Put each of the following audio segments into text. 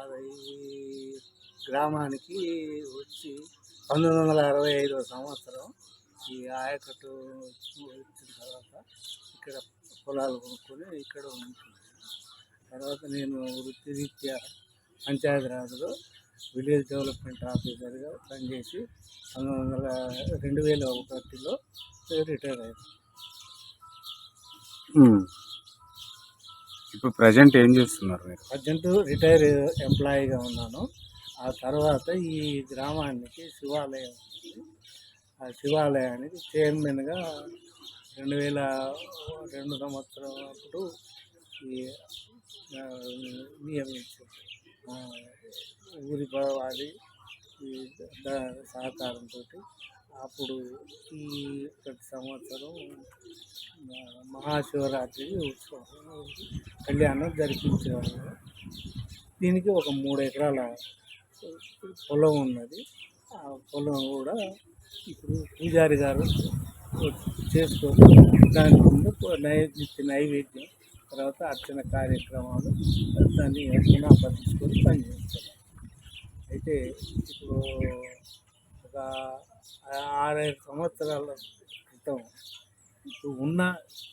అది గ్రామానికి వచ్చి పంతొమ్మిది వందల అరవై ఐదవ సంవత్సరం ఈ ఆయకట్టు వచ్చిన తర్వాత ఇక్కడ పొలాలు కొనుక్కొని ఇక్కడ ఉంటున్నాను. తర్వాత నేను వృత్తిరీత్యా పంచాయతీరాజ్లో విలేజ్ డెవలప్మెంట్ ఆఫీసర్గా పనిచేసి పంతొమ్మిది వందల రెండు వేల ఒకటిలో రిటైర్ అయ్యాను. ఇప్పుడు ప్రజెంట్ ఏం చేస్తున్నారు మీరు? ప్రజెంట్ రిటైర్ ఎంప్లాయీగా ఉన్నాను. ఆ తర్వాత ఈ గ్రామానికి శివాలయం ఉంది. ఆ శివాలయానికి చైర్మన్గా రెండు వేల రెండు సంవత్సరం అప్పుడు ఈ నియమించారు. ఊరి వారి ఈ సహకారంతో అప్పుడు ఈ ప్రతి సంవత్సరం మహాశివరాత్రి ఉత్సవం కళ్యాణం జరిపించేవాళ్ళు దీనికి ఒక మూడు ఎకరాల పొలం ఉన్నది. ఆ పొలం కూడా ఇప్పుడు పూజారి గారు చేసుకొని దాని ముందు నైవేద్య నైవేద్యం తర్వాత అర్చన కార్యక్రమాలు దాన్ని పునఃపట్టించుకొని పనిచేస్తారు. అయితే ఇప్పుడు ఒక ఆరేడు సంవత్సరాల క్రితం ఇప్పుడు ఉన్న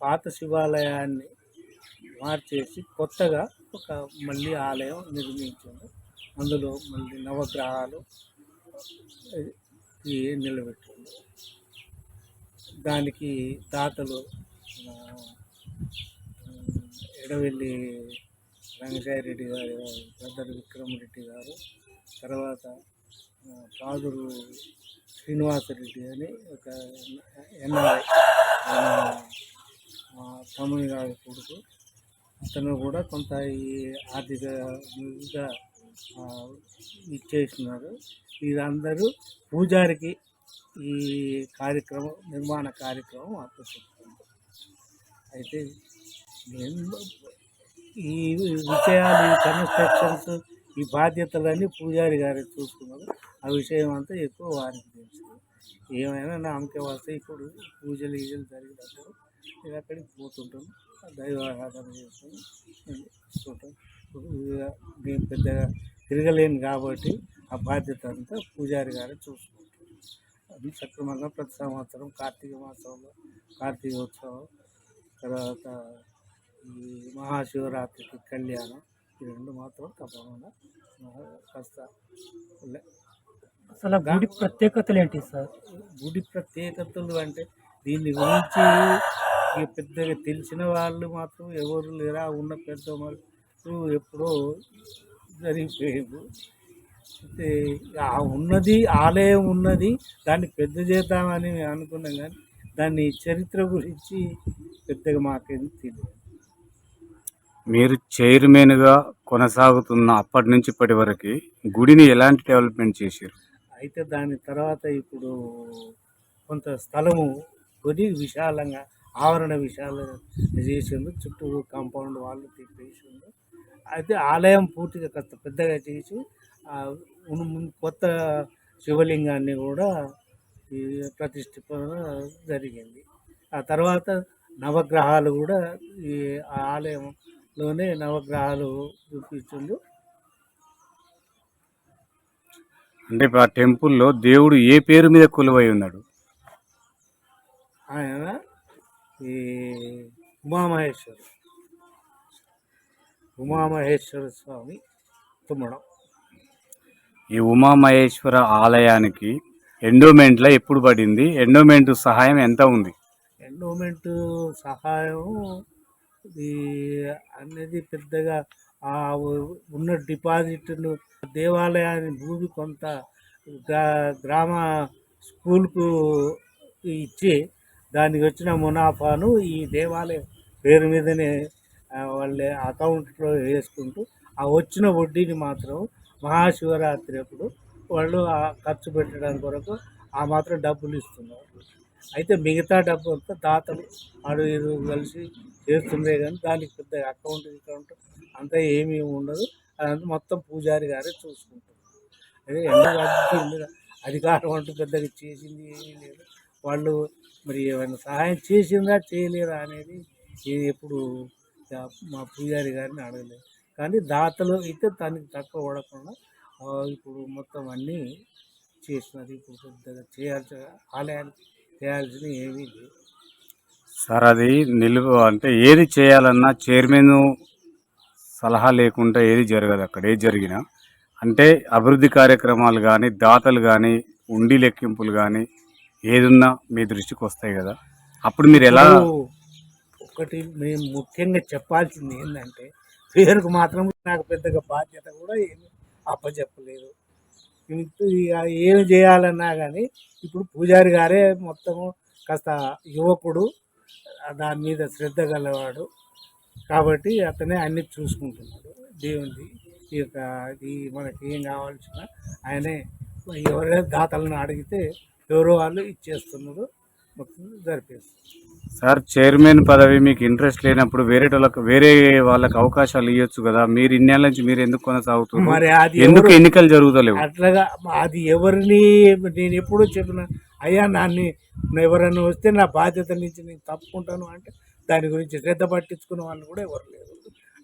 పాత శివాలయాన్ని మార్చేసి కొత్తగా ఒక మళ్ళీ ఆలయం నిర్మించారు అందులో మళ్ళీ నవగ్రహాలు నిలబెట్టింది. దానికి దాతలు ఎడవెల్లి ఎడవెల్లి రంగసాయిరెడ్డి గారు పెద్దలు విక్రమరెడ్డి గారు తర్వాత పాదురు శ్రీనివాసరెడ్డి అని ఒక ఎన్ఆర్ఐ తమ్ముని గారి కొడుకు. అతను కూడా కొంత ఈ ఆర్థికంగా ఆ, ఇచ్చేసినారు. వీరందరూ పూజారికి ఈ కార్యక్రమం నిర్మాణ కార్యక్రమం అప్పచెప్తుంది అయితే నేను ఈ విషయాలు ఈ కన్స్ట్రక్షన్స్ ఈ బాధ్యతలన్నీ పూజారి గారు చూసుకున్నారు. ఆ విషయం అంతా ఎక్కువ వారికి తెలుసు. ఏమైనా నామకే వస్తే ఇప్పుడు పూజలు గీజలు జరిగినప్పుడు నేను అక్కడికి పోతుంటాను. దైవ ఆరాధన చేస్తాను. నేను నేను పెద్దగా తిరగలేను కాబట్టి ఆ బాధ్యత అంతా పూజారి గారే చూసుకుంటాను అది సక్రమంగా ప్రతి సంవత్సరం కార్తీక మాసంలో కార్తీకోత్సవం తర్వాత ఈ మహాశివరాత్రికి కళ్యాణం ఈ రెండు మాత్రం తప్పకుండా కాస్త అసలు గుడి ప్రత్యేకతలు ఏంటి సార్? గుడి ప్రత్యేకతలు అంటే దీని గురించి ఇక పెద్దగా తెలిసిన వాళ్ళు మాత్రం ఎవరు లేరా ఉన్న పెద్ద వాళ్ళు ఎప్పుడో జరిగిపోయారు అయితే ఆ ఉన్నది ఆలయం ఉన్నది దాన్ని పెద్ద చేద్దామని అనుకున్నాం కానీ దాని చరిత్ర గురించి పెద్దగా మాకేం తెలియదు. మీరు చైర్మన్గా కొనసాగుతున్న అప్పటి నుంచి ఇప్పటి వరకు గుడిని ఎలాంటి డెవలప్మెంట్ చేశారు? అయితే దాని తర్వాత ఇప్పుడు కొంత స్థలము కొని విశాలంగా ఆవరణ విశాల చేసిండు చుట్టూ కాంపౌండ్ వాళ్ళు తిప్పేసిండు అయితే ఆలయం పూర్తిగా కాస్త పెద్దగా చేసి ముందు కొత్త శివలింగాన్ని కూడా ఈ జరిగింది. ఆ తర్వాత నవగ్రహాలు కూడా ఈ ఆలయం ఆలయంలోనే నవగ్రహాలు చూపించిండు. అంటే ఇప్పుడు ఆ టెంపుల్లో దేవుడు ఏ పేరు మీద కొలువై ఉన్నాడు? ఆయన ఈ ఉమామహేశ్వర ఉమామహేశ్వర స్వామి తుమ్మడం. ఈ ఉమామహేశ్వర ఆలయానికి ఎండోమెంట్లో ఎప్పుడు పడింది? ఎండోమెంట్ సహాయం ఎంత ఉంది? ఎండోమెంట్ సహాయం ఇది అనేది పెద్దగా ఆ ఉన్న డిపాజిట్ను దేవాలయాన్ని భూమి కొంత గ్రామ స్కూల్కు ఇచ్చి దానికి వచ్చిన మునాఫాను ఈ దేవాలయం పేరు మీదనే వాళ్ళ అకౌంట్లో వేసుకుంటూ ఆ వచ్చిన వడ్డీని మాత్రం మహాశివరాత్రి అప్పుడు వాళ్ళు ఆ ఖర్చు పెట్టడానికి కొరకు ఆ మాత్రం డబ్బులు ఇస్తున్నారు. అయితే మిగతా డబ్బు అంతా దాతలు ఆడు ఇరు కలిసి చేస్తుండే కానీ దానికి పెద్ద అకౌంట్ అకౌంట్ అంతా ఏమీ ఉండదు. అదంతా మొత్తం పూజారి గారే చూసుకుంటారు. అదే ఎండ అధికారం అంటూ పెద్దగా చేసింది ఏమీ లేదు. వాళ్ళు మరి ఏమైనా సహాయం చేసిందా చేయలేదా అనేది ఎప్పుడు మా పూజారి గారిని అడగలేదు. కానీ దాతలు అయితే దానికి తక్కువ పడకుండా ఇప్పుడు మొత్తం అన్నీ చేసినది ఇప్పుడు పెద్దగా చేయాల్సిన ఆలయానికి చేయాల్సిన ఏమీ లేదు. సార్ అది నిలువ అంటే ఏది చేయాలన్నా చైర్మన్ సలహా లేకుండా ఏది జరగదు అక్కడ ఏది జరిగినా. అంటే అభివృద్ధి కార్యక్రమాలు కానీ దాతలు కానీ ఉండి లెక్కింపులు కానీ ఏదున్నా మీ దృష్టికి వస్తాయి కదా. అప్పుడు మీరు ఎలా ఒకటి మేము ముఖ్యంగా చెప్పాల్సింది ఏంటంటే పేరుకు మాత్రం నాకు పెద్దగా బాధ్యత కూడా ఏమి అప్పచెప్పలేదు. ఏమి చేయాలన్నా కానీ ఇప్పుడు పూజారి గారే మొత్తము కాస్త యువకుడు దాని మీద శ్రద్ధ గలవాడు. కాబట్టి అతనే అన్ని చూసుకుంటున్నాడు. దేవుడి ఈ యొక్క ఈ మనకి ఏం కావాల్సిన ఆయనే ఎవరైనా దాతలను అడిగితే ఎవరో వాళ్ళు ఇచ్చేస్తున్నారు మొత్తం జరిపేస్తారు సార్ చైర్మన్ పదవి మీకు ఇంట్రెస్ట్ లేనప్పుడు వేరే వాళ్ళకి వేరే వాళ్ళకి అవకాశాలు ఇవ్వచ్చు కదా. మీరు ఇన్నేళ్ళ నుంచి మీరు ఎందుకు కొనసాగుతున్నారు? మరి అది ఎందుకు ఎన్నికలు జరుగుతలేవు? అట్లాగా అది ఎవరిని నేను ఎప్పుడూ చెప్పిన అయ్యా నాన్ని ఎవరైనా వస్తే నా బాధ్యత నుంచి నేను తప్పుకుంటాను అంటే దాని గురించి శ్రద్ధ పట్టించుకున్న వాళ్ళు కూడా ఎవరు లేరు.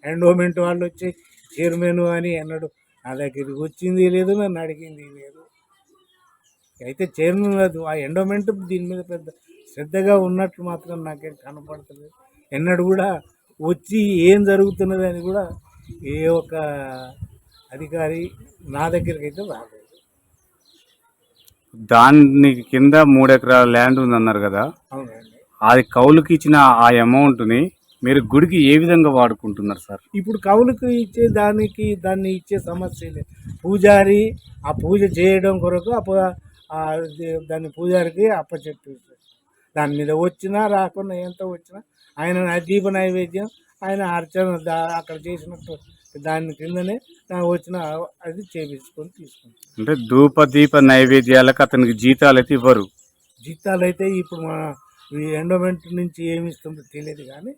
ఎండోమెంట్ వాళ్ళు వచ్చి చైర్మన్ అని అన్నాడు. నా దగ్గరికి వచ్చింది లేదు నన్ను అడిగింది లేదు. అయితే చైర్మన్ కాదు ఆ ఎండోమెంట్ దీని మీద పెద్ద శ్రద్ధగా ఉన్నట్లు మాత్రం నాకేం కనపడతలేదు. ఎన్నడూ కూడా వచ్చి ఏం జరుగుతున్నది అని కూడా ఏ ఒక్క అధికారి నా దగ్గరికి అయితే రాలేదు. దాని కింద మూడు ఎకరాల ల్యాండ్ ఉందన్నారు కదా. అవునండి. అది కౌలుకి ఇచ్చిన ఆ అమౌంట్ని మీరు గుడికి ఏ విధంగా వాడుకుంటున్నారు సార్? ఇప్పుడు కవులకు ఇచ్చే దానికి దాన్ని ఇచ్చే సమస్య లేదు. పూజారి ఆ పూజ చేయడం కొరకు ఆ పూ- ఆ దే- దాన్ని పూజారికి అప్పచెప్పేస్తారు దాని మీద వచ్చినా రాకుండా ఎంత వచ్చినా ఆయన దీప నైవేద్యం ఆయన అర్చన దా- అక్కడ చేసినట్టు దాని కిందనే నాకు వచ్చిన అది చేపించుకొని తీసుకుంటాం. అంటే ధూప దీప నైవేద్యాలకు అతనికి జీతాలు అయితే ఇవ్వరు. జీతాలు అయితే ఇప్పుడు మన ఈ ఎండోమెంట్ నుంచి ఏమి ఇస్తుందో తెలియదు కానీ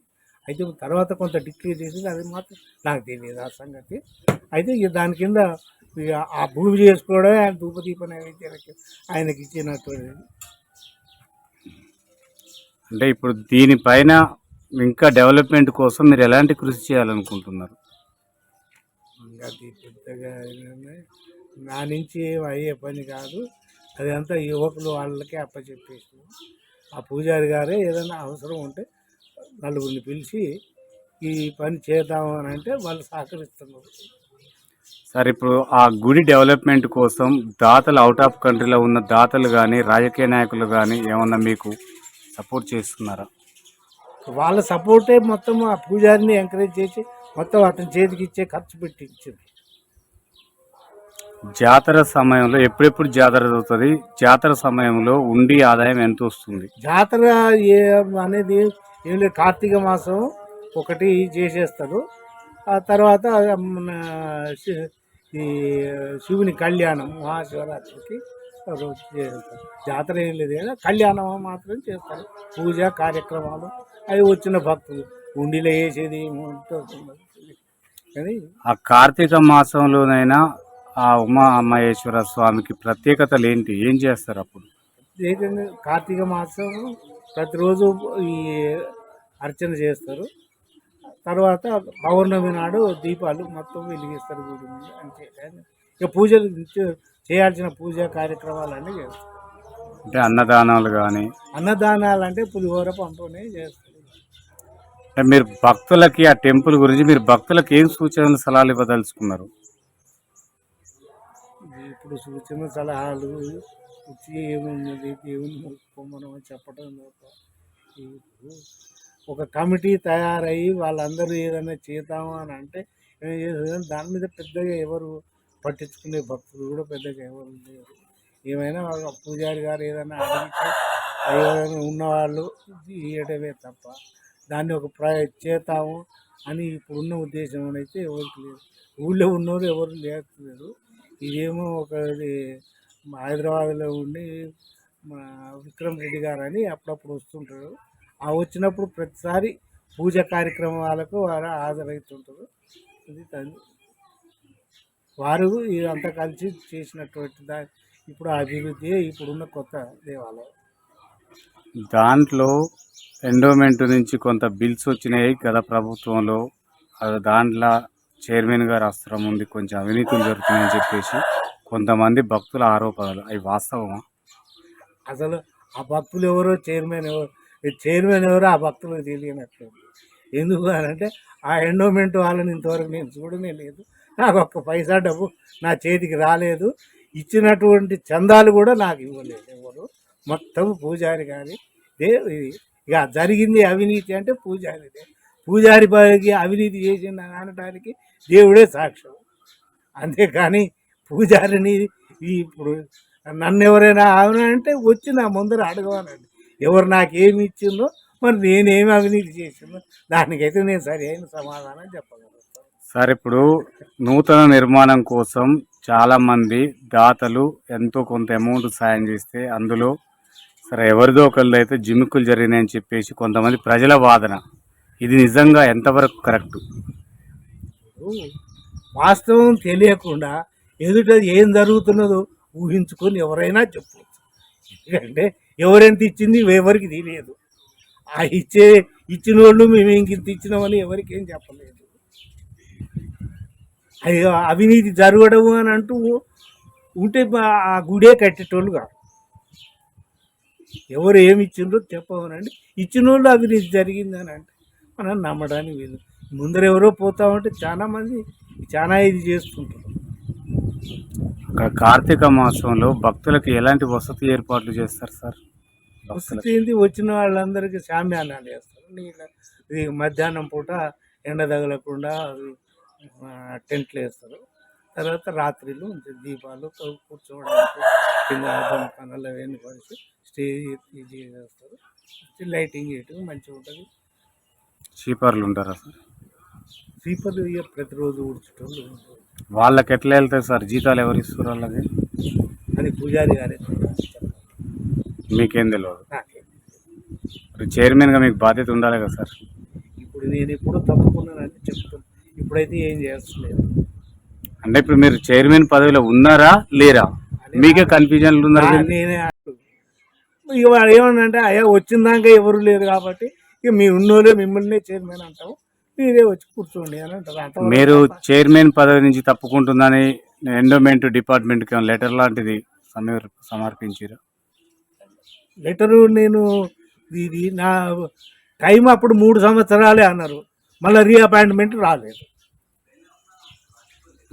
అయితే తర్వాత కొంత డిక్లేర్ చేసింది అది మాత్రం నాకు తెలియదు ఆ సంగతి. అయితే ఇక దాని కింద ఆ భూమి చేసుకోవడమే ఆయన ధూపదీప నైవేద్యాలకి ఆయనకి ఇచ్చినటువంటి అంటే ఇప్పుడు దీనిపైన ఇంకా డెవలప్మెంట్ కోసం మీరు ఎలాంటి కృషి చేయాలనుకుంటున్నారు? అది పెద్దగా నా నుంచి అయ్యే పని కాదు. అదంతా యువకులు వాళ్ళకే అప్పచెప్పేసి ఆ పూజారి గారే ఏదైనా అవసరం ఉంటే నలుగురిని పిలిచి ఈ పని చేద్దాం అని అంటే వాళ్ళు సహకరిస్తున్నారు. సార్ ఇప్పుడు ఆ గుడి డెవలప్మెంట్ కోసం దాతలు అవుట్ ఆఫ్ కంట్రీలో ఉన్న దాతలు కానీ రాజకీయ నాయకులు కానీ ఏమన్నా మీకు సపోర్ట్ చేస్తున్నారా? వాళ్ళ సపోర్టే మొత్తం ఆ పూజారిని ఎంకరేజ్ చేసి మొత్తం అతని చేతికి ఇచ్చే ఖర్చు పెట్టి ఇచ్చింది. జాతర సమయంలో ఎప్పుడెప్పుడు జాతర జరుగుతుంది? జాతర సమయంలో ఉండి ఆదాయం ఎంత వస్తుంది? జాతర ఏ అనేది ఏం లేదు కార్తీక మాసం ఒకటి చేసేస్తారు. ఆ తర్వాత ఈ శివుని కళ్యాణం మహాశివరాత్రికి ఆ రోజు చేస్తారు జాతర ఏం లేదు కదా కళ్యాణం మాత్రం చేస్తారు. పూజ కార్యక్రమాలు అవి వచ్చిన భక్తులు. ఉండిలో వేసేది కానీ ఆ కార్తీక మాసంలోనైనా ఆ ఉమా మహేశ్వర స్వామికి ప్రత్యేకతలు ఏంటి? ఏం చేస్తారు అప్పుడు? ప్రత్యేకంగా కార్తీక మాసం ప్రతిరోజు ఈ అర్చన చేస్తారు. తర్వాత పౌర్ణమి నాడు దీపాలు మొత్తం వెలిగిస్తారు గుడి అంతే. ఇక పూజలు చేయాల్సిన పూజ కార్యక్రమాలన్నీ చేస్తారు అంటే అన్నదానాలు కానీ అన్నదానాలు అంటే పులిహోర పంపనే చేస్తారు అంటే మీరు భక్తులకి ఆ టెంపుల్ గురించి మీరు భక్తులకు ఏం సూచనలు సలహాలు ఇవ్వదలుచుకున్నారు? ఇప్పుడు సూచన సలహాలు వచ్చి ఏమున్నది దేవుని మొక్కుకోమని చెప్పడం తప్ప ఇప్పుడు ఒక కమిటీ తయారయ్యి వాళ్ళందరూ ఏదైనా చేద్దాము అని అంటే దాని మీద పెద్దగా ఎవరు పట్టించుకునే భక్తులు కూడా పెద్దగా ఎవరు లేరు. ఏమైనా వాళ్ళ పూజారి గారు ఏదైనా అడిగితే ఏదైనా ఉన్నవాళ్ళు ఇయ్యడమే తప్ప దాన్ని ఒక ప్రయ చేతాము అని ఇప్పుడున్న ఉద్దేశం అయితే ఎవరికి లేదు. ఊళ్ళో ఉన్నవారు ఎవరు లేరు. ఇదేమో ఒక ఇది మా హైదరాబాద్లో ఉండి మా విక్రమ్ రెడ్డి గారు అని అప్పుడప్పుడు వస్తుంటారు. ఆ వచ్చినప్పుడు ప్రతిసారి పూజ కార్యక్రమాలకు వారు హాజరవుతుంటారు. ఇది వారు ఇదంతా కలిసి చేసినటువంటి దా ఇప్పుడు అభివృద్ధి ఇప్పుడున్న కొత్త దేవాలయం. దాంట్లో ఎండోమెంట్ నుంచి కొంత బిల్స్ వచ్చినాయి గత ప్రభుత్వంలో. అది దాంట్లో చైర్మన్ గారు అస్త్రం ఉంది కొంచెం అవినీతులు జరుగుతున్నాయని చెప్పేసి కొంతమంది భక్తుల ఆరోపణలు. అవి వాస్తవమా? అసలు ఆ భక్తులు ఎవరో చైర్మన్ ఎవరు చైర్మన్ ఎవరో ఆ భక్తులకు తెలియనట్లు ఎందుకు అని అంటే ఆ ఎండోమెంట్ వాళ్ళని ఇంతవరకు నేను చూడనే లేదు. నాకు ఒక్క పైసా డబ్బు నా చేతికి రాలేదు. ఇచ్చినటువంటి చందాలు కూడా నాకు ఇవ్వలేదు ఎవరు. మొత్తం పూజారి కానీ దే ఇది ఇక జరిగింది అవినీతి అంటే పూజారిదే పూజారి పైకి అవినీతి చేసింది అని అనడానికి దేవుడే సాక్ష్యం. అంతేకాని పూజారిని ఇప్పుడు నన్ను ఎవరైనా అవునంటే వచ్చి నా ముందర అడగవాలండి ఎవరు నాకు ఏమి ఇచ్చిందో మరి నేనేమి అవినీతి చేసిందో దానికైతే నేను సరి అయిన సమాధానం చెప్పగలను. సార్ ఇప్పుడు నూతన నిర్మాణం కోసం చాలామంది దాతలు ఎంతో కొంత అమౌంట్ సాయం చేస్తే అందులో సరే ఎవరిదో ఒకళ్ళు అయితే జిమ్మిక్కులు జరిగినాయని చెప్పేసి కొంతమంది ప్రజల వాదన. ఇది నిజంగా ఎంతవరకు కరెక్ట్? వాస్తవం తెలియకుండా ఎదుట ఏం జరుగుతున్నదో ఊహించుకొని ఎవరైనా చెప్పవచ్చు ఎందుకంటే ఎవరెంత ఇచ్చింది ఎవరికి తెలియదు. ఆ ఇచ్చే ఇచ్చిన వాళ్ళు మేము ఇంకింత ఇచ్చినామని ఎవరికి ఏం చెప్పలేదు. అవినీతి జరగడం అని అంటూ ఉంటే ఆ గుడే కట్టేటోళ్ళు కాదు ఎవరు ఏమి ఇచ్చిండ్రో చెప్పమనండి ఇచ్చిన వాళ్ళు అవినీతి జరిగిందని అంటే మనం నమ్మడానికి వీలు. ముందర ఎవరో పోతామంటే చాలా మంది చాలా ఇది అక్కడ కార్తీక మాసంలో భక్తులకు ఎలాంటి వసతి ఏర్పాట్లు చేస్తారు సార్? వసతి ఏంది? వచ్చిన వాళ్ళందరికీ శామ్యానాలు వేస్తారు నీళ్ళ ఇది మధ్యాహ్నం పూట ఎండ తగలకుండా టెంట్లు వేస్తారు. తర్వాత రాత్రిలు దీపాలు కూర్చోవడానికి కింద పనులు అవన్నీ పరిచి స్టేజ్ ఇది చేస్తారు లైటింగ్ చేయటం మంచిగా ఉంటుంది. చీపర్లు ఉంటారా సార్? స్వీపర్లు ఇక ప్రతిరోజు ఊడ్చటోళ్ళు. వాళ్ళకి ఎట్లా వెళ్తాయి సార్? జీతాలు ఎవరు ఇస్తారు వాళ్ళకి? అది పూజారి గారే మీకేం తెలియదు చైర్మన్గా మీకు బాధ్యత ఉండాలి కదా సార్? ఇప్పుడు నేను ఎప్పుడో తప్పుకున్నానని చెప్తాను ఇప్పుడైతే ఏం చేస్తలేదు అంటే ఇప్పుడు మీరు చైర్మన్ పదవిలో ఉన్నారా లేరా? మీకే కన్ఫ్యూజన్లు ఉన్నారు? నేనే. ఇక వాడు ఏమన్నంటే అయ్యా వచ్చిందాక ఎవరు లేరు కాబట్టి ఇక మీ ఉన్నోలే మిమ్మల్ని చైర్మన్ అంటాము మీరే వచ్చి కూర్చోండి అని అంటారు. మీరు. చైర్మన్ పదవి నుంచి తప్పుకుంటుందని ఎండోమెంట్ డిపార్ట్మెంట్కి లెటర్ లాంటిది సమర్ సమర్పించారు? లెటరు నేను ఇది నా టైం అప్పుడు మూడు సంవత్సరాలే అన్నారు. మళ్ళీ రీఅపాయింట్మెంట్ రాలేదు.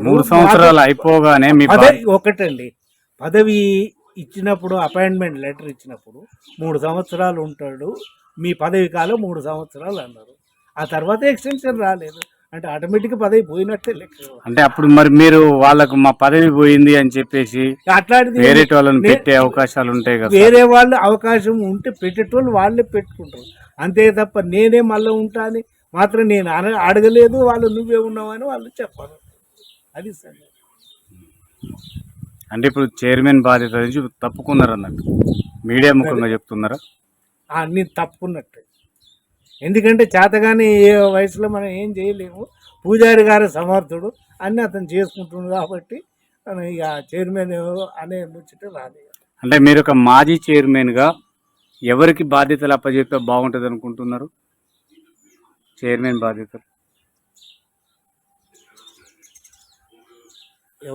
మూడు సంవత్సరాలు అయిపోగానే మీ ఒకటండి. పదవి ఇచ్చినప్పుడు అపాయింట్మెంట్ లెటర్ ఇచ్చినప్పుడు మూడు సంవత్సరాలు ఉంటాడు. మీ పదవి కాలం మూడు సంవత్సరాలు అన్నారు. ఆ తర్వాత ఎక్స్టెన్షన్ రాలేదు. అంటే ఆటోమేటిక్గా పదవి పోయినట్టే లెక్క. అంటే అప్పుడు మరి మీరు వాళ్ళకు మా పదవి పోయింది అని చెప్పేసి అట్లాంటిది వేరే వాళ్ళని పెట్టే అవకాశాలు ఉంటాయి కదా. వేరే వాళ్ళు అవకాశం ఉంటే పెట్టేటోళ్ళు వాళ్ళే పెట్టుకుంటారు. అంతే తప్ప నేనే మళ్ళీ ఉంటా అని మాత్రం నేను అడగలేదు వాళ్ళు నువ్వే ఉన్నావని వాళ్ళు చెప్పారు. అది సరే. అంటే ఇప్పుడు చైర్మన్ బాధ్యత నుంచి తప్పుకున్నారు అన్నట్టు మీడియా ముఖంగా చెప్తున్నారా? అన్ని తప్పుకున్నట్టే. ఎందుకంటే చేతగాని ఏ వయసులో మనం ఏం చేయలేము. పూజారి గారు సమర్థుడు అన్నీ అతను చేసుకుంటున్నాడు కాబట్టి ఇక చైర్మన్ అనే ముచ్చట రాలేదు అంటే మీరు ఒక మాజీ చైర్మన్గా ఎవరికి బాధ్యతలు అప్పచెప్తే బాగుంటుంది అనుకుంటున్నారు? చైర్మన్ బాధ్యతలు.